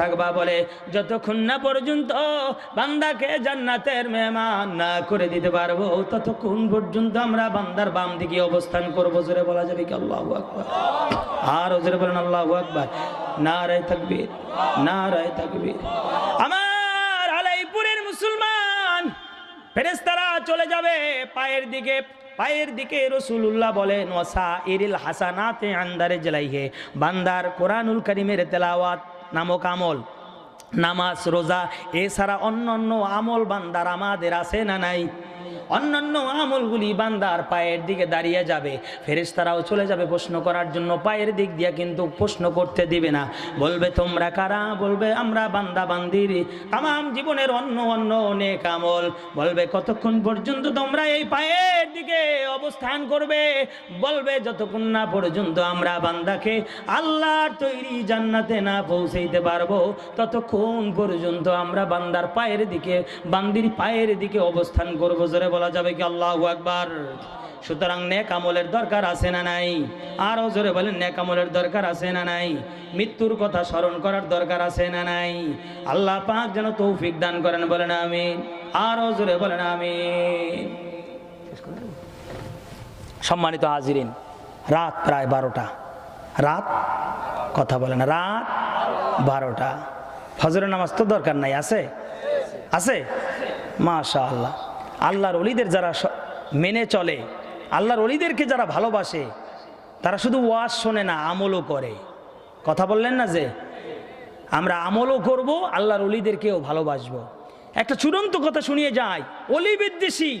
থাকবা বলে, যতক্ষণ না পর্যন্ত বান্দাকে জান্নাতের মেহমান না করে দিতে পারব, ততক্ষণ পর্যন্ত আমরা বান্দার বাম দিকে অবস্থান করব। জোরে বলা যাবে কি? আল্লাহ আকবার। আর জোরে বলেন, আল্লাহ আকবার। না রায় থাকবে না রায় থাকবে আমার আলাইপুরের মুসলমান ফেরেস্তারা চলে যাবে পায়ের দিকে। পায়ের দিকে রসুল্লাহ বলেন ওসা ইরিল হাসানাতে আন্দারে জেলাইহে। বান্দার কোরআনুল করিমের তেলাওয়াত নামক আমল। নামাজ রোজা এছাড়া অন্য অন্য আমল বান্দার আমাদের আছে না নাই? অন্যান্য আমলগুলি বান্দার পায়ের দিকে দাঁড়িয়ে যাবে। ফেরেশতারাও চলে যাবে প্রশ্ন করার জন্য, পায়ের দিক দিয়ে কিন্তু প্রশ্ন করতে দিবে না। বলবে, তোমরা কারা? বলবে, আমরা বান্দা বান্দির। তাম জীবনের অন্য অন্য অনেক আমল। বলবে, কতক্ষণ পর্যন্ত তোমরা এই পায়ের দিকে অবস্থান করবে? বলবে, যতক্ষণ না পর্যন্ত আমরা বান্দাকে আল্লাহর তৈরি জান্নাতে না পৌঁছাইতে পারব, ততক্ষণ পর্যন্ত আমরা বান্দার পায়ের দিকে, বান্দির পায়ের দিকে অবস্থান করব। জোরে বলা যাবে কি আল্লাহ আকবার। সুতরাং নেক আমলের দরকার আছে না নাই? আরও জোরে বলেন, নেক আমলের দরকার আছে না নাই? মৃত্যুর কথা স্মরণ করার দরকার আছে না নাই? আল্লাহ পাক যেন তৌফিক দান করেন, বলেন আমি আরও জোরে বলেন আমি সম্মানিত হাজিরিন, রাত প্রায় বারোটা। রাত? কথা বলে না রাত বারোটা। ফজরের নামাজ তো দরকার নাই, আছে? আছে? মাশা আল্লাহ আল্লাহর অলিদের যারা মেনে চলে, আল্লাহর অলিদেরকে যারা ভালোবাসে, তারা শুধু ওয়াজ শোনে না, আমলও করে। কথা বললেন না যে, আমরা আমলও করব, আল্লাহর অলিদেরকেও ভালোবাসবো। একটা চূড়ান্ত কথা শুনিয়ে যায় অলি বিদ্বেষী,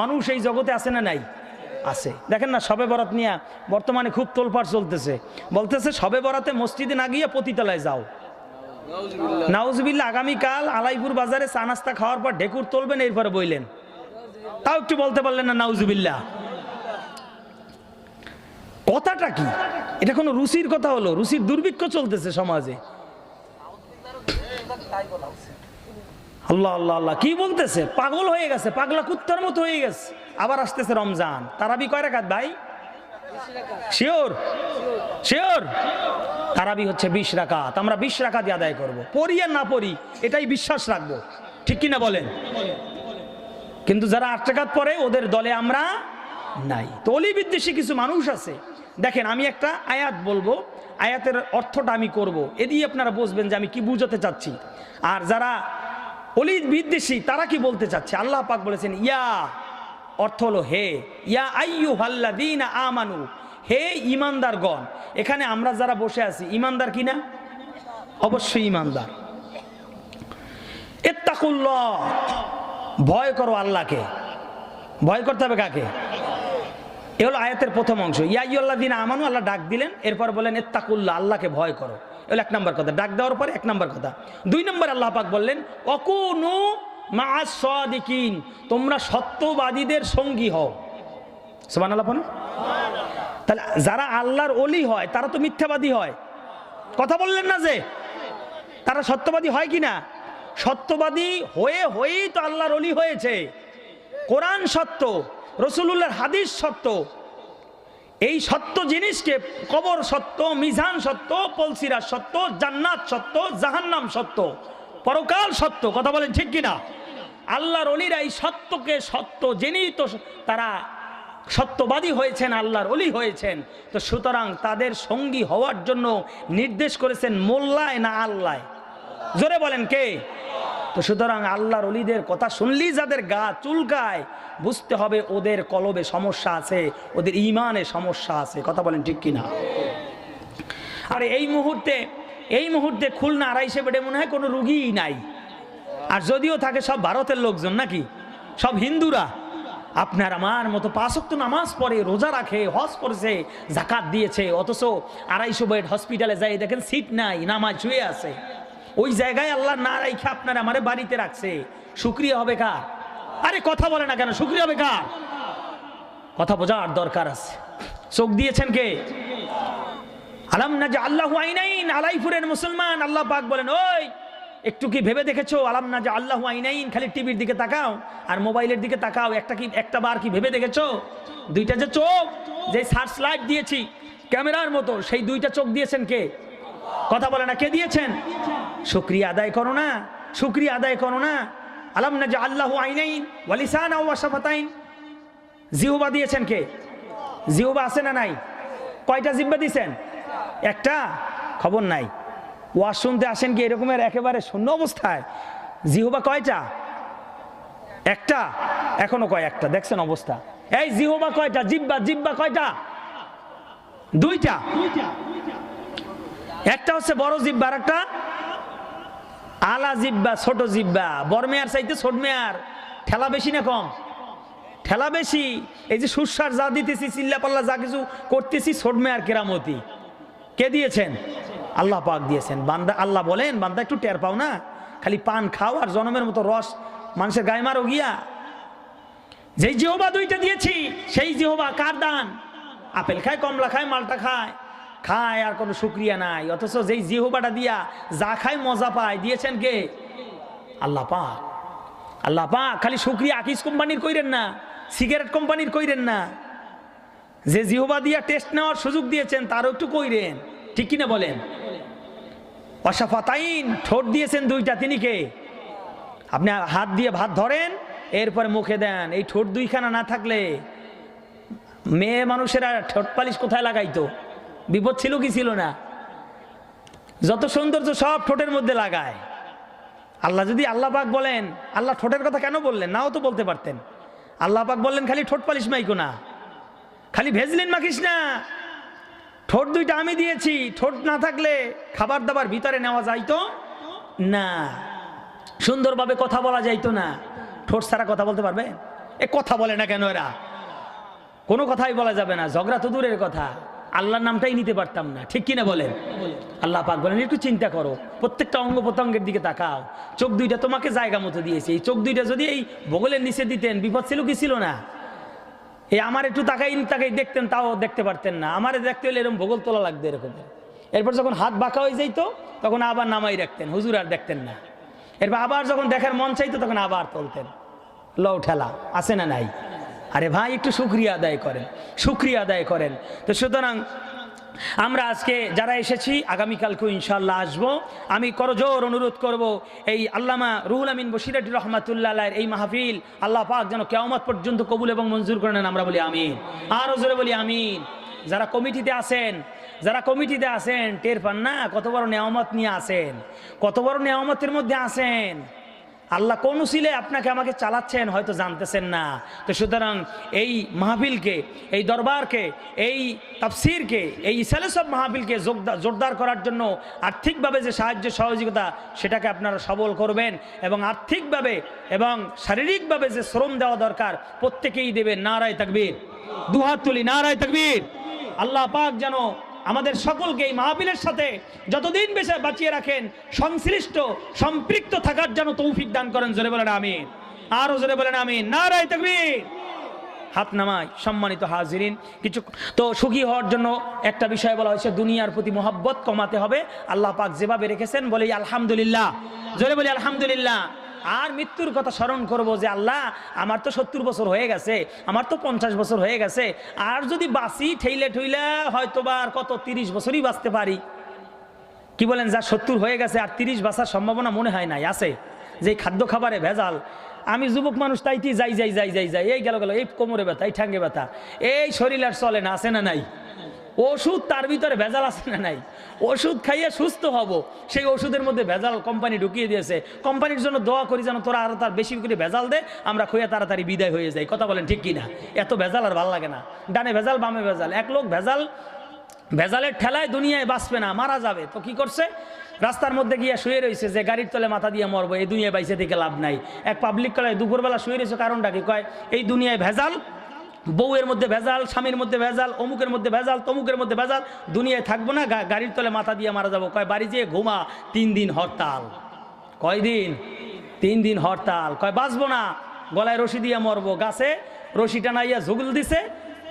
মানুষ এই জগতে আছে না নাই? আছে। দেখেন না সবে বরাত নিয়ে বর্তমানে খুব তোলপাড় চলতেছে। বলতেছে সবে বরাতে মসজিদে না গিয়ে পতিতলায় যাও। নাউজবিল্লা আগামীকাল আলাইপুর বাজারে চা নাস্তা খাওয়ার পর ঢেকুর তুলবেন, এরপরে বইলেন। তাও একটু বলতে পারলেন না নাউজুবিল্লা কথাটা কি? এটা কোনো রুচির কথা হলো? রুচির দুর্ভিক্ষ চলতেছে সমাজে। আল্লাহ আল্লাহ আল্লাহ, কি বলতেছে? পাগল হয়ে গেছে, পাগলা কুত্তার মতো হয়ে গেছে। আবার আসতেছে রমজান। তারাবি কয় রাখাত ভাই? শিওর? শিওর? তারাবি হচ্ছে বিশ রাকাত। আমরা বিশ রাকাত আদায় করব। পড়ি আর না পড়ি, এটাই বিশ্বাস রাখব। ঠিক কিনা বলেন? কিন্তু যারা আট টাকাত পরে ওদের দলে আমরা নাই। তো অলি বিদ্বেষী কিছু মানুষ আছে। দেখেন, আমি একটা আয়াত বলব। আয়াতের অর্থটা আমি করব। এ দিয়ে আপনারা বুঝবেন যে আমি কি বুঝাতে চাচ্ছি। আর যারা অলি বিদ্বেষী তারা কি বলতে চাচ্ছে? আল্লাহ পাক বলেছেন, ইয়া, অর্থ হলো হে। ইয়া আইয়ু হাল্লাদিন আমানু। হে ইমানদারগণ, এখানে আমরা যারা বসে আছি, ইমানদার কি না? অবশ্যই ইমানদার। এত্তাকুল্লাহ ভয় করো আল্লাহকে। ভয় করতে হবে কাকে? এ হলো আয়াতের প্রথম অংশ। ইয়াইল্লা দিন আমানু, আল্লাহ ডাক দিলেন, এরপর বলেন এত্তাকুল্লাহ আল্লাহকে ভয় করো। এগুলো এক নম্বর কথা। ডাক দেওয়ার পরে এক নম্বর কথা। দুই নম্বর আল্লাহ পাক বললেন অকুনু মাসিকিন তোমরা সত্যবাদীদের সঙ্গী হও। সমান আল্লাহ তাহলে যারা আল্লাহর অলি হয়, তারা তো মিথ্যাবাদী হয়। কথা বললেন না যে? তারা সত্যবাদী হয় কি না সত্যবাদী হয়ে হয়েই তো আল্লাহর অলি হয়েছে। কোরআন সত্য রসুল্লাহর হাদিস সত্য। এই সত্য জিনিসকে কবর সত্য, মিজান সত্য, পলসিরা সত্য, জান্নাত সত্য, জাহান্নাম সত্য, পরকাল সত্য, কথা বলেন ঠিক কিনা? আল্লাহর অলিরা এই সত্যকে সত্য জেনেই তো তারা সত্যবাদী হয়েছেন, আল্লাহর অলি হয়েছেন। তো সুতরাং তাদের সঙ্গী হওয়ার জন্য নির্দেশ করেছেন মোল্লায় না আল্লাহ জোরে বলেন কে? তো সুতরাং আল্লাহর অলিদের কথা শুনলেই যাদের গা চুলকায়, বুঝতে হবে ওদের কলবে সমস্যা আছে, ওদের ইমানে সমস্যা আছে। কথা বলেন ঠিক কিনা? আর এই মুহূর্তে এই মুহূর্তে খুলনা আড়াইশে বেডে মনে হয় কোনো রুগীই নাই। আর যদিও থাকে সব ভারতের লোকজন নাকি? সব হিন্দুরা। আপনার আমার মতো পাঁচক তো নামাজ পড়ে, রোজা রাখে, হজ করেছে, জাকাত দিয়েছে, অথচ আড়াইশো বেড হসপিটালে যাই দেখেন সিট নাই, নামাজ শুয়ে আছে। ওই জায়গায় আল্লাহ না রাইখে আপনার আমারে বাড়িতে রাখছে। শুক্রিয়া হবে কার? আরে কথা বলে না কেন? শুক্রিয়া হবে কার? কথা বোঝার দরকার আছে। চোখ দিয়েছেন কে? আলাম না যে আল্লাহ আইনাইন আলাইপুরের মুসলমান। আল্লাহ পাক বলেন, ওই, একটু কি ভেবে দেখেছ? আলাম না যে আল্লাহ আইনাইন, খালি টিভির দিকে তাকাও আর মোবাইলের দিকে তাকাও। একটা কি, একটা বার কি ভেবে দেখেছ? দুইটা যে চোখ, যে সার্চ লাইট দিয়েছি, ক্যামেরার মতো, সেই দুইটা চোখ দিয়েছেন কে? কথা বলে না, কে দিয়েছেন? শুক্রিয়া আদায় করো না, শুক্রিয়া আদায় করো না। আলাম না যে আল্লাহ আইনাইন ওয়ালিসান ওয়াসাফাতাইন জিহুবা দিয়েছেন কে? জিহুবা আছে না নাই? কয়টা জিব্বা দিয়েছেন? একটা? খবর নাই। ওয়াজ শুনতে আসেন কি এরকমের একেবারে শূন্য অবস্থায়? জিহুবা কয়টা? একটা? এখনও কয় একটা? দেখছেন অবস্থা। এই জিহুবা কয়টা? জিব্বা জিব্বা কয়টা? দুইটা। একটা হচ্ছে বড় জিব্বা আর একটা আলা জিব্বা, ছোট জিব্বা। বড় মেয়ার চাইতে ছোট মেয়ার। ঠেলা বেশি না কম? ঠেলা বেশি? এই যে সুস্বার যা দিতেছি, চিল্লা পাল্লা যা কিছু করতেছি, ছোট মেয়ার কেরামতি। কে দিয়েছেন? আল্লাহ পাক দিয়েছেন। বান্দা, আল্লাহ বলেন, বান্দা একটু টের পাও না। খালি পান খাও আর জনমের মতো রস মানুষের গায়ে মারো গিয়া। যেই জিহবা দুইটা দিয়েছি, সেই জিহবা কার দান? আপেল খায়, কমলা খায়, মালটা খায়। খায় আর কোনো শুক্রিয়া নাই। অথচ যেই জিহবাটা দিয়া যা খায় মজা পায়, দিয়েছেন কে? আল্লাহ পাক। আল্লাহ পাক, খালি শুক্রিয়া আকিস কোম্পানির কইরেন না, সিগারেট কোম্পানির কইরেন না। যে জিহবা দিয়া টেস্ট নেওয়ার সুযোগ দিয়েছেন, তারও একটু কইরেন। ঠিক কিনা বলেন? অসাফাতাইন ঠোঁট দিয়েছেন দুইটা, তিনি কে? আপনি হাত দিয়ে ভাত ধরেন, এরপরে মুখে দেন। এই ঠোঁট দুইখানা না থাকলে মেয়ে মানুষেরা ঠোঁট পালিশ কোথায় লাগাইতো? বিপদ ছিল কি ছিল না? যত সৌন্দর্য সব ঠোঁটের মধ্যে লাগায়। আল্লাহ যদি আল্লাহ পাক বলেন, আল্লাহ ঠোঁটের কথা কেন বললেন? নাও তো বলতে পারতেন। আল্লাহ পাক বললেন, খালি ঠোঁট পালিশ মাইকো না। খালি ভেজলিন মাখিস না। ঠোঁট দুইটা আমি দিয়েছি। ঠোঁট না থাকলে খাবার দাবার ভিতরে নেওয়া যাইতো না। সুন্দরভাবে কথা বলা যাইতো না। ঠোঁট ছাড়া কথা বলতে পারবে? এ কথা বলে না কেন এরা? কোনো কথাই বলা যাবে না। ঝগড়া তো দূরের কথা। আল্লাহর নামটাই নিতে পারতাম না। ঠিক কিনা বলেন? আল্লাহ পাক বলেন, একটু চিন্তা করো। প্রত্যেকটা অঙ্গ প্রত্যঙ্গের দিকে তাকাও। চোখ দুইটা তোমাকে জায়গা মতো দিয়েছে। এই চোখ দুইটা যদি এই বগলের নিচে দিতেন, বিপদ ছিল কি ছিল না? এই আমার একটু তাকাই তাকাই দেখতেন, তাও দেখতে পারতেন না। আমারে দেখতে হলে এরকম ভোগল তোলা লাগতো এরকম। এরপর যখন হাত বাঁকা হয়ে যাইতো, তখন আবার নামাই রাখতেন। হুজুর আর দেখতেন না। এরপর আবার যখন দেখার মন চাইতো, তখন আবার তুলতেন। লও ঠেলা, আছে না নাই? আরে ভাই, একটু শুক্রিয়া আদায় করেন, শুক্রিয়া আদায় করেন। তো সুতরাং আমরা আজকে যারা এসেছি, আগামীকালকেও ইনশাল্লাহ আসব। আমি করজোর অনুরোধ করব এই আল্লামা রুহুল আমিন বসিরাটি রহমাতুল্লাহ এই মাহফিল আল্লাহ পাক যেন কেয়ামত পর্যন্ত কবুল এবং মঞ্জুর করে নেন, আমরা বলি আমিন। আরও জোরে বলি আমিন। যারা কমিটিতে আছেন, যারা কমিটিতে আছেন, টের পান না, কত বড় নেয়ামত নিয়ে আসেন কত বড় নেয়ামতের মধ্যে আসেন আল্লাহ কোন উসিলে আপনাকে আমাকে চালাচ্ছেন হয়তো জানতেছেন না। তো সুতরাং এই মাহফিলকে, এই দরবারকে, এই তাফসিরকে, এই ইসালেসব মাহফিলকে জোরদার করার জন্য আর্থিকভাবে যে সাহায্য সহযোগিতা, সেটাকে আপনারা সবল করবেন এবং আর্থিকভাবে এবং শারীরিকভাবে যে শ্রম দেওয়া দরকার, প্রত্যেকেই দেবেন নারায় তাকবীর। দুহাত তুলি, নারায় তাকবীর। আল্লাহ পাক যেন আমাদের সকলকে এই মাহফিলের সাথে যতদিন বেশি বাঁচিয়ে রাখেন, সংশ্লিষ্ট, সম্পৃক্ত থাকার যেন তৌফিক দান করেন, জোরে বলেন আমিন। আরও জোরে বলেন আমিন। নারায় তাকবীর। হাত নামায়, সম্মানিত হাজিরিন। কিছু তো সুখী হওয়ার জন্য একটা বিষয় বলা হয়েছে, দুনিয়ার প্রতি মোহাব্বত কমাতে হবে। আল্লাহ পাক যেভাবে রেখেছেন বলি আলহামদুলিল্লাহ। জোরে বলি আলহামদুলিল্লাহ। আর মৃত্যুর কথা স্মরণ করব যে আল্লাহ, আমার তো সত্তর বছর হয়ে গেছে, আমার তো পঞ্চাশ বছর হয়ে গেছে, আর যদি বাঁচি, ঠেইলে ঠইলে হয়তো বা আর কত তিরিশ বছরই বাঁচতে পারি। কি বলেন, যা সত্তর হয়ে গেছে আর তিরিশ বাঁচার সম্ভাবনা মনে হয় নাই, আছে? যে খাদ্য খাবারে ভেজাল, আমি যুবক মানুষ তাইতে যাই যাই যাই যাই যাই, এই গেল গেল, এই কোমরে ব্যথা, এই ঠাঙ্গে ব্যথা, এই শরীর আর চলে না, আছে না নাই? ওষুধ তার ভিতরে ভেজাল আছে না নাই? ওষুধ খাইয়ে সুস্থ হব। সেই ওষুধের মধ্যে ভেজাল কোম্পানি ঢুকিয়ে দিয়েছে। কোম্পানির জন্য দোয়া করি যেন তোরা আরও তার বেশি করে ভেজাল দে, আমরা খুঁয়ে তাড়াতাড়ি বিদায় হয়ে যাই। কথা বলেন ঠিক কিনা? এত ভেজাল আর ভালো লাগে না। ডানে ভেজাল, বামে ভেজাল। এক লোক ভেজাল, ভেজালের ঠেলায় দুনিয়ায় বাঁচবে না, মারা যাবে। তো কি করছে? রাস্তার মধ্যে গিয়ে শুয়ে রয়েছে যে গাড়ির তলে মাথা দিয়ে মরবো, এই দুনিয়ায় বাইসে থেকে লাভ নাই। এক পাবলিক কলায় দুপুরবেলা শুয়ে রয়েছে, কারণটা কি? কয়, এই দুনিয়ায় ভেজাল বউয়ের মধ্যে ভেজাল, স্বামীর মধ্যে ভেজাল, অমুকের মধ্যে ভেজাল, তমুকের মধ্যে ভেজাল, দুনিয়ায় থাকব না গাড়ির তলে মাথা দিয়ে মারা যাব। কয়, বাড়ি যেয়ে ঘুমা, তিন দিন হরতাল। কয় দিন? তিন দিন হরতাল। কয়, বাঁচবো না, গলায় রশি দিয়ে মরবো। গাছে রশি টানাইয়া ঝুগল দিছে,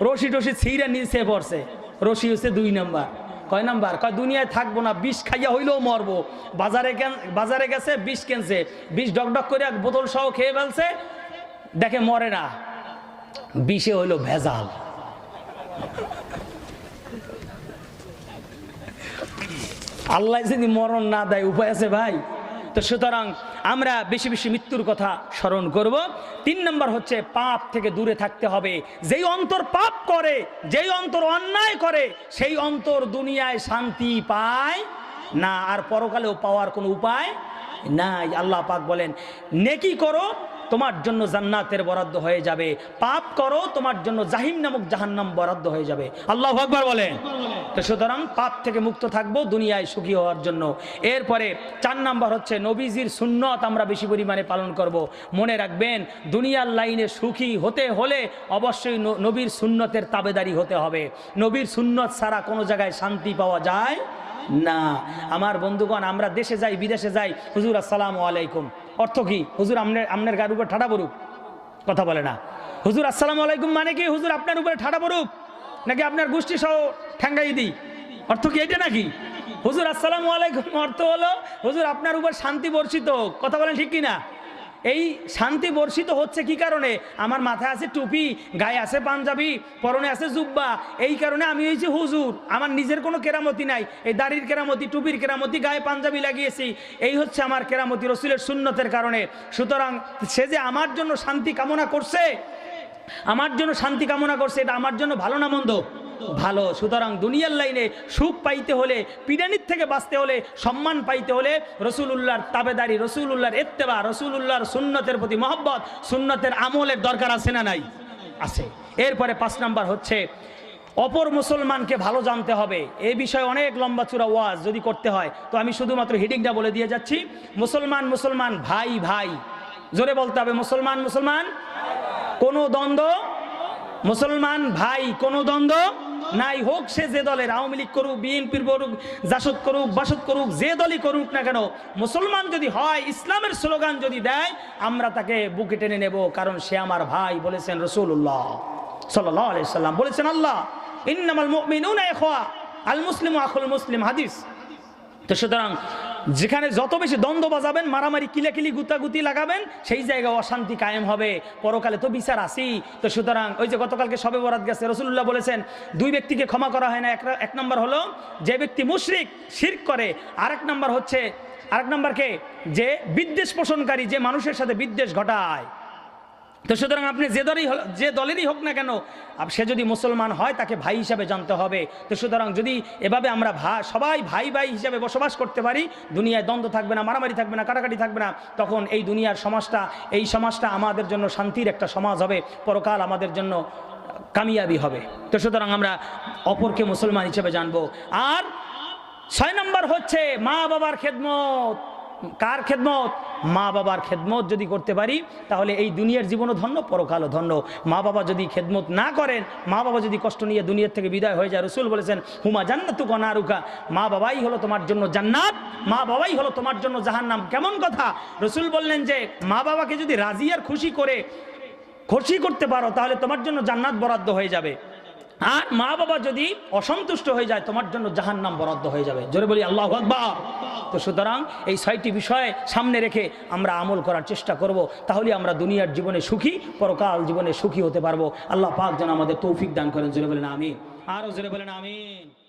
রশি টসি ছিঁড়ে নিচে পড়ছে। রশি হচ্ছে দুই নাম্বার। কয় নাম্বার? কয়, দুনিয়ায় থাকব না, বিষ খাইয়া হইলেও মরবো। বাজারে কেন বাজারে গেছে, বিষ কেনছে। বিষ ডকডক করে এক বোতল সহ খেয়ে ফেলছে, দেখে মরে না। বিষে হইল ভেজাল। আল্লাহ যদি মরণ না দেয়, উপায় আছে ভাই? তো সুতরাং আমরা বেশি বেশি মৃত্যুর কথা স্মরণ করব। তিন নম্বর হচ্ছে পাপ থেকে দূরে থাকতে হবে। যেই অন্তর পাপ করে, যেই অন্তর অন্যায় করে, সেই অন্তর দুনিয়ায় শান্তি পায় না, আর পরকালেও পাওয়ার কোনো উপায় নাই। আল্লাহ পাক বলেন, নেকি করো তোমার জন্য জান্নাতের বরাদ্দ হয়ে যাবে। পাপ করো, তোমার জন্য জাহিম নামক জাহান্নাম বরাদ্দ হয়ে যাবে। আল্লাহ আকবার বলেন। তো সুতরাং পাপ থেকে মুক্ত থাকব, দুনিয়ায় সুখী হওয়ার জন্য। এরপরে চার নাম্বার হচ্ছে, নবীজির সুন্নত আমরা বেশি পরিমাণে পালন করব। মনে রাখবেন, দুনিয়ার লাইনে সুখী হতে হলে অবশ্যই নবীর সুন্নতের তাবেদারি হতে হবে। নবীর সুন্নত ছাড়া কোনো জায়গায় শান্তি পাওয়া যায় না, আমার বন্ধুগণ, আমরা দেশে যাই, বিদেশে যাই, হুজুর, আসসালামু আলাইকুম। অর্থ কি? হুজুর, আমনের আমনের গার উপর ঠাডা পড়ুক। কথা বলে না। হুজুর, আসসালামু আলাইকুম মানে কি? হুজুর, আপনার উপরে ঠাডা পড়ুক? নাকি আপনার গোষ্ঠী সহ ঠ্যাঙ্গাই দিই? অর্থ কি এটা নাকি? হুজুর, আসসালামু আলাইকুম অর্থ হলো, হুজুর, আপনার উপর শান্তি বর্ষিত কথা বলেন ঠিক কি না এই শান্তি বর্ষিত হচ্ছে কি কারণে? আমার মাথায় আছে টুপি, গায়ে আছে পাঞ্জাবি, পরনে আছে জুব্বা। এই কারণে আমি হয়েছি হুজুর, আমার নিজের কোনো কেরামতি নাই। এই দাড়ির কেরামতি, টুপির কেরামতি, গায়ে পাঞ্জাবি লাগিয়েছি। এই হচ্ছে আমার কেরামতি রসুলের শূন্যতের কারণে। সুতরাং সে যে আমার জন্য শান্তি কামনা করছে, আমার জন্য শান্তি কামনা করছে, এটা আমার জন্য ভালো না মন্দ? ভালো। সুতরাং দুনিয়ার লাইনে সুখ পাইতে হলে পিডানির থেকে বাঁচতে হলে, সম্মান পাইতে হলে রসুল উল্লাহর তাবেদারি রসুল উল্লাহর এত্তেবা রসুল উল্লাহর সুন্নতের প্রতি মহব্বত, সুন্নতের আমলের দরকার আছে না নাই? আছে। এরপরে পাঁচ নাম্বার হচ্ছে, অপর মুসলমানকে ভালো জানতে হবে। এই বিষয়ে অনেক লম্বা চূড়া ওয়াজ যদি করতে হয়, তো আমি শুধুমাত্র হিডিংটা বলে দিয়ে যাচ্ছি। মুসলমান মুসলমান, ভাই ভাই। জোরে বলতে হবে, মুসলমান মুসলমান। কোনো দ্বন্দ্ব? মুসলমান, ভাই, কোনো দ্বন্দ্ব? নাই হোক সে যে দলের, আওয়ামী লীগ করুক, বিএনপির করুক, জাসদ করুক, বাসদ করুক, যে দলই করুক না কেন, মুসলমান যদি হয়, ইসলামের স্লোগান যদি দেয়, আমরা তাকে বুকে টেনে নেব, কারণ সে আমার ভাই বলেছেন রসুল্লাহ সাল্লাহ আলি সাল্লাম। বলেছেন, আল্লাহ, ইন্নামাল মুমিনুনা ইখওয়া, আল মুসলিম আখুল মুসলিম। হাদিস। তো সুতরাং যেখানে যত বেশি দ্বন্দ্ব বাজাবেন, মারামারি কিলাকিলি, গুতাগুতি লাগাবেন, সেই জায়গায় অশান্তি কায়েম হবে। পরকালে তো বিচার আসি তো সুতরাং ওই যে গতকালকে সবে বরাত গেছে রসুল্লাহ বলেছেন, দুই ব্যক্তিকে ক্ষমা করা হয় না, এক এক নম্বর হলো যে ব্যক্তি মুশরিক শির করে, আরেক নম্বর হচ্ছে, আরেক নম্বরকে যে বিদ্বেষ পোষণকারী, যে মানুষের সাথে বিদ্বেষ ঘটায়। তো সুতরাং আপনি যে দলেরই হল- যে দলেরই হোক না কেন সে যদি মুসলমান হয়, তাকে ভাই হিসাবে জানতে হবে। তো সুতরাং যদি এভাবে আমরা ভা সবাই ভাই ভাই হিসাবে বসবাস করতে পারি, দুনিয়ায় দ্বন্দ্ব থাকবে না, মারামারি থাকবে না, কাটাকাটি থাকবে না, তখন এই দুনিয়ার সমাজটা, এই সমাজটা আমাদের জন্য শান্তির একটা সমাজ হবে, পরকাল আমাদের জন্য কামিয়াবি হবে। তো সুতরাং আমরা অপরকে মুসলমান হিসেবে জানব। আর ছয় নম্বর হচ্ছে মা বাবার খেদমত। কার খেদমত? মা বাবার খেদমত যদি করতে পারি, তাহলে এই দুনিয়ার জীবনও ধন্য, পরকালও ধন্য। মা বাবা যদি খেদমত না করেন, মা বাবা যদি কষ্ট নিয়ে দুনিয়ার থেকে বিদায় হয়ে যায়, রসুল বলেছেন, হুমা জান্নাতু কনারুকা মা বাবাই হলো তোমার জন্য জান্নাত, মা বাবাই হলো তোমার জন্য জাহান্নাম। কেমন কথা? রসুল বললেন যে, মা বাবাকে যদি রাজি আর খুশি করে, খুশি করতে পারো, তাহলে তোমার জন্য জান্নাত বরাদ্দ হয়ে যাবে। আর মা বাবা যদি অসন্তুষ্ট হয়ে যায়, তোমার জন্য জাহান নাম বরাদ্দ হয়ে যাবে। জোরে বলি, আল্লাহ আকবর। তো সুতরাং এই ছয়টি বিষয়ে সামনে রেখে আমরা আমল করার চেষ্টা করব, তাহলে আমরা দুনিয়ার জীবনে সুখী, পরকাল জীবনে সুখী হতে পারব। আল্লাহ পাক যেন আমাদের তৌফিক দান করেন, জোরে বলেন আমি আরও জোরে বলেন, আমিন।